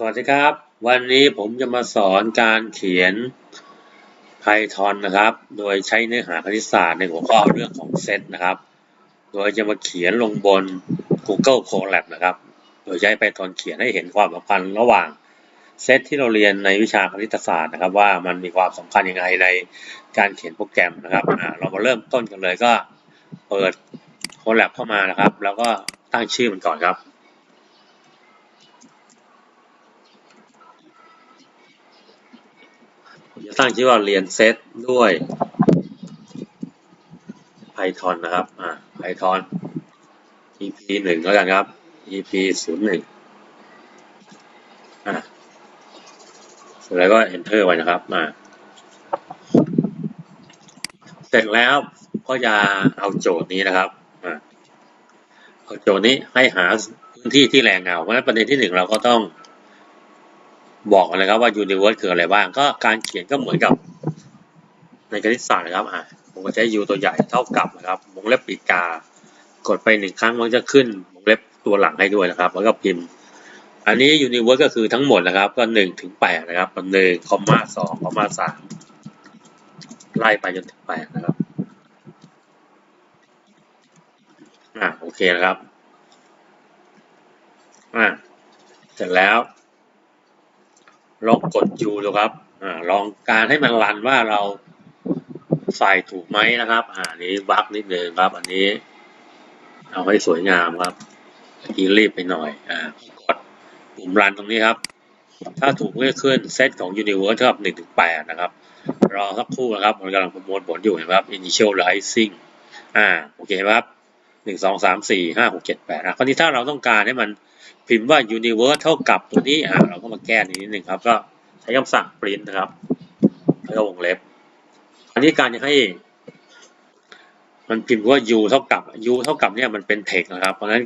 สวัสดีครับ วันนี้ผมจะมาสอนการเขียน Python นะครับ โดยใช้เนื้อหาคณิตศาสตร์ในหัวข้อเรื่องของเซตนะครับ โดยจะมาเขียนลงบน Google Colab นะครับ โดยใช้ Python เขียนให้เห็นความสัมพันธ์ระหว่างเซตที่เราเรียนในวิชาคณิตศาสตร์นะครับ ว่ามันมีความสำคัญยังไงในการเขียนโปรแกรมนะครับเรามาเริ่มต้นกันเลยก็เปิด Colab เข้ามานะครับ แล้วก็ตั้งชื่อมันก่อนครับ ผมจะ ตั้งชื่อว่าเรียนเซตด้วย Python นะครับ อ่า Python EP หนึ่งแล้วกันครับ EP ศูนย์หนึ่งอ่าเสร็จแล้วก็ enter ไว้นะครับมาเสร็จแล้วก็จะเอาโจทย์นี้นะครับ อ่า เอาโจทย์นี้ให้หาพื้นที่ที่แรงเงา เพราะฉะนั้นประเด็นที่หนึ่งเราก็ต้อง บอกนะครับว่า universe คืออะไรบ้าง ก็การเขียนก็เหมือนกับ ในคณิตศาสตร์นะครับอะผมก็ใช้ u ตัวใหญ่เท่ากับนะครับวงเล็บปีกา กดไปหนึ่งครั้งมันจะขึ้นวงเล็บตัวหลังให้ด้วยนะครับ แล้วก็พิมพ์ อันนี้ universe ก็คือทั้งหมดนะครับ ก็หนึ่งถึงแปดนะครับหนึ่งคอมมาสองคอมมาสามไล่ไปจนถึงแปดนะครับอะโอเคนะครับอะเสร็จแล้ว ลองกด U ดูครับอ่าลองการให้มันรันว่าเราใส่ถูกไหมนะครับ อ่านี้บั๊กนิดนึงครับ อันนี้ เอาให้สวยงามครับเมื่อกี้รีบไปหน่อย อ่ากดปุ่มรันตรงนี้ครับ ถ้าถูกเลื่อขึ้นเซตของ Universe เท่ากับ1ถึง8นะครับ รอสักครู่นะครับ มันกำลังประมวลผลอยู่นะครับ Initializing อ่า โอเคครับหนึ่งสองสามสี่ห้าหกเจ็ดแปดอะคราวนี้ถ้าเราต้องการให้มัน พิมพ์ว่า universe เท่ากับตัวนี้อ่าเราก็มาแก้นิดนึงครับ ก็ใช้คำสั่ง print นะครับแล้วก็วงเล็บ อันนี้การจะให้ มันพิมพ์ว่า u เท่ากับ u เท่ากับเนี่ยมันเป็น text นะครับ เพราะฉะนั้น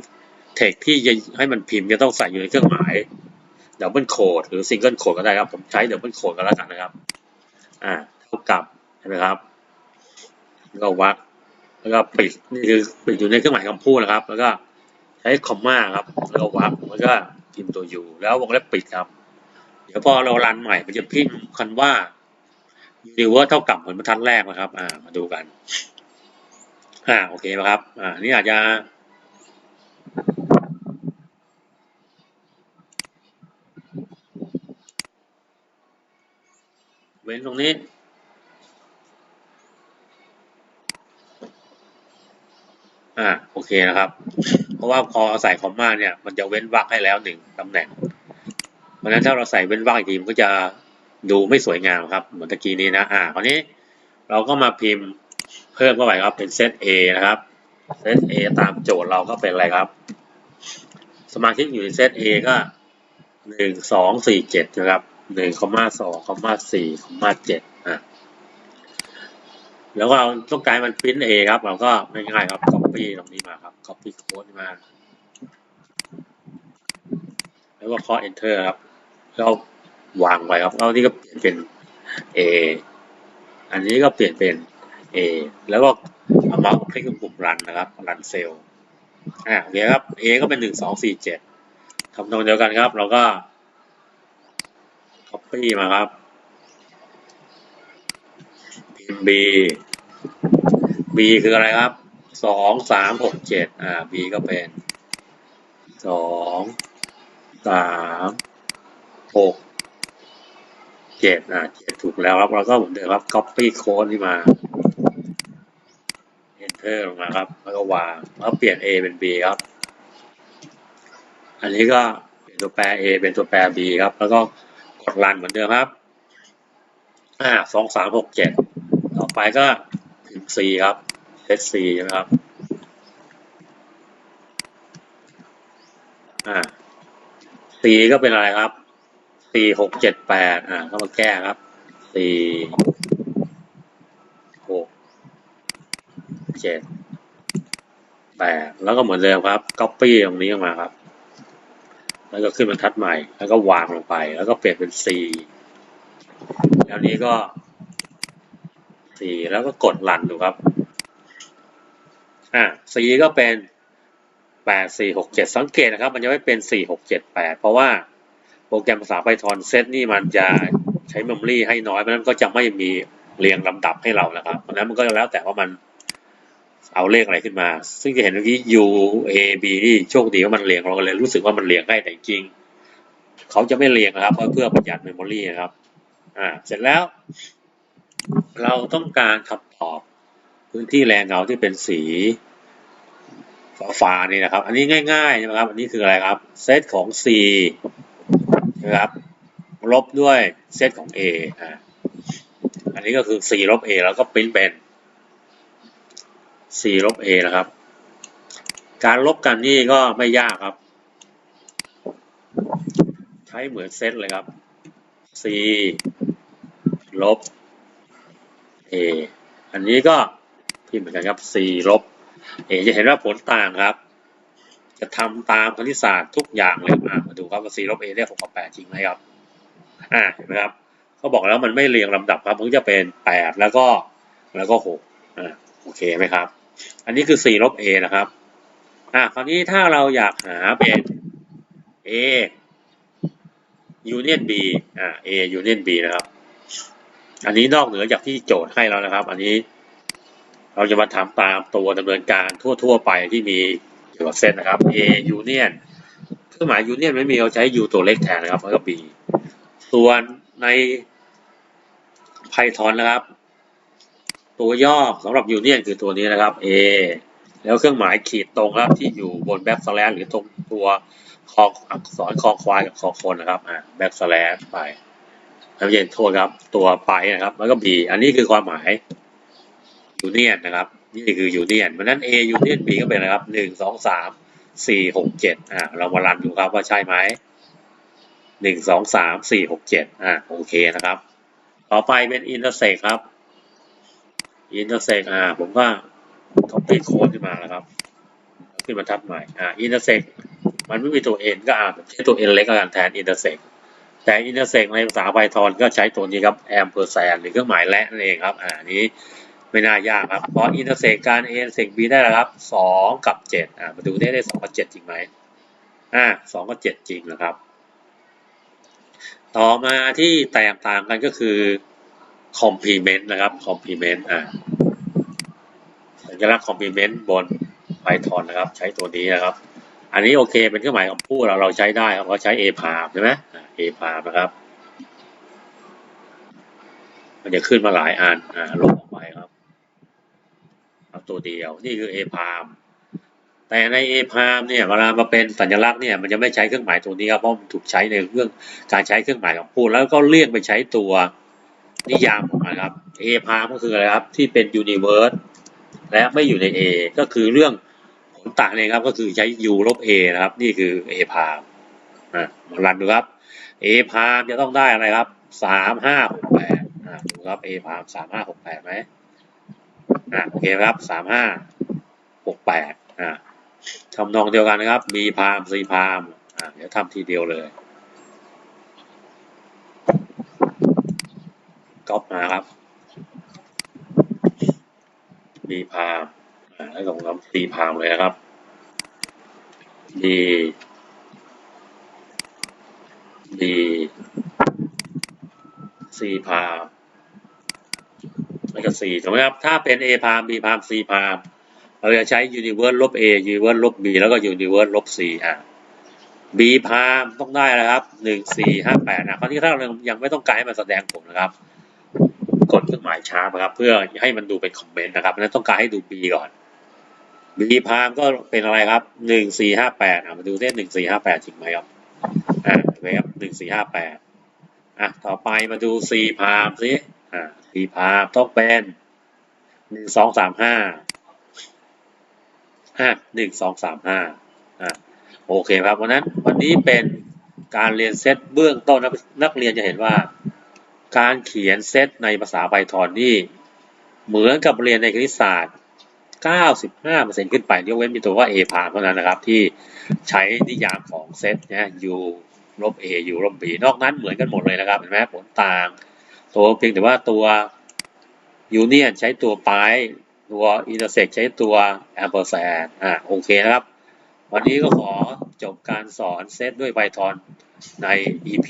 text ที่จะให้มันพิมพ์จะต้องใส่อยู่ในเครื่องหมาย double code หรือ single code ก็ได้ครับ ผมใช้ double code ก็แล้วกันนะครับ อ่า เท่ากับเห็นไหมครับแล้วก็วักแล้วก็ปิดนี่คือปิดอยู่ในเครื่องหมายคำพูดนะครับ แล้วก็ ใช้คอมมาครับ แล้วก็วักแล้วก็พิมพ์ตัวยูแล้ววงเล็บปิดครับ เดี๋ยวพอเรารันใหม่มันจะพิมพ์คันว่า universe เท่ากับเหมือนบรรทัดแรกนะครับ อ่า มาดูกัน อ่า โอเคไหมครับ อ่า นี่อาจจะเว้นตรงนี้ อ่า โอเคนะครับ ราะว่าพอใส่คอมมาเนี่ย มันจะเว้นวรรคให้แล้วหนึ่งตำแหน่ง เพราะฉะนั้นถ้าเราใส่เว้นวรรคอีกทีมันก็จะดูไม่สวยงามครับเหมือนตะกี้นี้นะ อ่าคราวนี้เราก็มาพิมพ์เพิ่มเข้าไปครับเป็นเซต A นะครับเซต A ตามโจทย์เราก็เป็นอะไรครับ สมาชิกอยู่ในเซต A ก็หนึ่งสองสี่เจ็ดนะครับหนึ่งคอมมาสองคอมมาสี่คอมมาเจ็ด แล้วก็เราต้องการมันพิมพ์ A ครับ เราก็ง่ายๆครับ copy ตรงนี้มาครับ copy code มา แล้วก็เคาะ enter ครับแล้วางไว้ครับแล้วนี่ก็เปลี่ยนเป็น A อันนี้ก็เปลี่ยนเป็น A แล้วก็เอาเมาส์คลิกปุ่มรันนะครับรันเซลล์อ่าโอเคครับ A ก็เป็นหนึ่งสองสี่เจ็ดทำตรงเดียวกันครับ เราก็ copy มาครับ พิมพ์ B B คืออะไรครับ สองสามหกเจ็ดอ่า B ก็เป็น สองสามหกเจ็ดอ่าเจ็ดถูกแล้วครับ เราก็เหมือนเดิมครับ copy code ที่มา enter ลงมาครับ แล้วก็วาง แล้วเปลี่ยน A เป็น B ครับ อันนี้ก็เปลี่ยนตัวแปร A เป็นตัวแปร B ครับ แล้วก็กดรันเหมือนเดิมครับ อ่าสองสามหกเจ็ด ต่อไปก็พิมพ์ C ครับ S C ใช่ไหมครับ อ่า C ก็เป็นอะไรครับ C หกเจ็ดแปดอ่าก็มาแก้ครับ C หกเจ็ดแปดแล้วก็เหมือนเดิมครับ copy ตรงนี้ออกมาครับ แล้วก็ขึ้นบรรทัดใหม่ แล้วก็วางลงไป แล้วก็เปลี่ยนเป็น C แล้วนี้ก็ C แล้วก็กดรันดูครับ อ่า C ก็เป็นแปดสี่หกเจ็ดสังเกตนะครับ มันจะไม่เป็นสี่หกเจ็ดแปดเพราะว่าโปรแกรมภาษา Python เซตนี่มันจะใช้ memory ให้น้อยเพราะฉะนั้นก็จะไม่มีเรียงลำดับให้เรานะครับเพราะฉะนั้นมันก็แล้วแต่ว่ามันเอาเลขอะไรขึ้นมา ซึ่งจะเห็นเมื่อกี้ U A B นี่โชคดีว่ามันเรียงเราก็เลยรู้สึกว่ามันเรียงได้แต่จริง เขาจะไม่เรียงนะครับ เพื่อประหยัด memory นะครับ อ่า เสร็จแล้ว เราต้องการคำตอบพื้นที่แรงเงาที่เป็นสีฟ้าๆนี่นะครับ อันนี้ง่ายๆนะครับ อันนี้คืออะไรครับ เซตของ C นะครับ ลบด้วยเซตของ A อ่าอันนี้ก็คือ C ลบ A แล้วก็ปริ้นเป็น C ลบ A นะครับ การลบกันนี่ก็ไม่ยากครับ ใช้เหมือนเซตเลยครับ C ลบ A อันนี้ก็พิมพ์เหมือนกันครับ C ลบ A จะเห็นว่าผลต่างครับ จะทำตามคณิตศาสตร์ทุกอย่างเลยอะมาดูครับว่า C ลบ A ได้6กับ8จริงไหมครับอ่าเห็นไหมครับเขาบอกแล้วมันไม่เรียงลำดับครับมันจะเป็น8แล้วก็แล้วก็6อ่าโอเคไหมครับ อันนี้คือ C ลบ A นะครับอ่าคราวนี้ถ้าเราอยากหาเป็น A union B อ่า A union B นะครับ อันนี้นอกเหนือจากที่โจทย์ให้แล้วนะครับ อันนี้เราจะมาทำตามตัวดำเนินการทั่ว ๆ ไปที่มีเกี่ยวกับเซตนะครับ A union เครื่องหมาย union ไม่มีเราใช้ U ตัวเล็กแทนนะครับแล้วก็ B ส่วนใน Python นะครับ ตัวย่อสำหรับ union คือตัวนี้นะครับ A แล้วเครื่องหมายขีดตรงครับที่อยู่บน backslash หรือตรงตัวคออักษรคอควายกับคอคนนะครับอ่า backslash ไป วเย็นโทษครับ ตัวไปนะครับ แล้วก็ B อันนี้คือความหมาย union นะครับ นี่คือ union เพราะนั้น A union B ก็เป็นอะครับหนึ่งสองสามสี่หกเจ็ดอ่าเรามารันดูครับว่าใช่ไหมหนึ่งสองสามสี่หกเจ็ดอ่าโอเคนะครับ ต่อไปเป็น intersect ครับ intersect อ่าผมก็ต้องเปลี่ยนโค้ดขึ้นมาแล้วครับขึ้นมาทับใหม่อ่า intersect มันไม่มีตัว n ก็อ่านใช้ตัว n เล็กกันแทน intersect แต่ intersect ในภาษา Python ก็ใช้ตัวนี้ครับ ampersand หรือเครื่องหมายและนั่นเองครับอ่านี้ไม่น่ายากครับเพราะ intersect กการ a intersect b ได้แล้วครับสองกับเจ็ดอ่ามาดูได้ได้สองกับเจ็ดจริงไหมอ่าสองกับเจ็ดจริงนะครับ ต่อมาที่แตกต่างกันก็คือ complement นะครับ complement อ่าสัญลักษณ์ complement บน Python นะครับ ใช้ตัวนี้นะครับ อันนี้โอเคเป็นเครื่องหมายคำพูดเราเราใช้ได้ครับเราใช้ a p a m ใช่ไหม a p a m นะครับ มันจะขึ้นมาหลายอันอ่าลบออกไปครับเอาตัวเดียวนี่คือ a p a m แต่ใน a p a m เนี่ยเวลามาเป็นสัญลักษณ์เนี่ยมันจะไม่ใช้เครื่องหมายตัวนี้ครับเพราะมันถูกใช้ในเรื่องการใช้เครื่องหมายคำพูดแล้วก็เลี่ยงไปใช้ตัวนิยามของมันครับ a p a m ก็คืออะไรครับที่เป็น universe และไม่อยู่ใน A ก็คือเรื่อง ผลต่างเองครับ ก็คือใช้ U ลบ A นะครับ นี่คือ A พามอะมารันดูครับ A พามจะต้องได้อะไรครับสามห้าหกแปดอะดูครับ A พามสามห้าหกแปดไหมอะโอเคครับสามห้าหกแปดอะทำนองเดียวกันนะครับ B พาม C พามอะเดี๋ยวทำทีเดียวเลยก๊อปมาครับ B พาม อ่าแล้วก็ผมทำ C พามเลยนะครับ B B C พามแล้วก็ C ถูกไหมครับ ถ้าเป็น A พาม B พาม C พามเราจะใช้ universe ลบ A universe ลบ B แล้วก็ universe ลบ C อะ B พามต้องได้นะครับหนึ่งสี่ห้าแปดนะคราวนี้ถ้าเรายังไม่ต้องการให้มันแสดงผลนะครับกดเครื่องหมายชาร์ปนะครับ เพื่อให้มันดูเป็นคอมเมนต์นะครับนั้นต้องการให้ดู B ก่อน B พามก็เป็นอะไรครับหนึ่งสี่ห้าแปดอะมาดูได้นหนึ่งสี่ห้าแปดจริงไหมครับอ่าเห็นไหมครับหนึ่งสี่ห้าแปดอะต่อไปมาดู C พามสิอ่า C พามต้องเป็นหนึ่งสองสามห้าอะหนึ่งสองสามห้าอะโอเคครับวันนั้นวันนี้เป็นการเรียนเซตเบื้องต้นนักเรียนจะเห็นว่า การเขียนเซตในภาษา Python นี่เหมือนกับเรียนในคณิตศาสตร์ 95%ขึ้นไปยกเว้นมีตัวว่า a พามเท่านั้นนะครับ ที่ใช้นิยามของเซตนะ u ลบ a u ลบ b นอกนั้นเหมือนกันหมดเลยนะครับเห็นไหมผลต่าง ตัวเพียงแต่ว่าตัว union ใช้ตัวปลายตัว intersect ใช้ตัว ampersand อ่าโอเคนะครับ วันนี้ก็ขอจบการสอนเซตด้วย Python ใน EP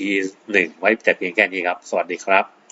หนึ่งไว้แต่เพียงแค่นี้ครับ สวัสดีครับ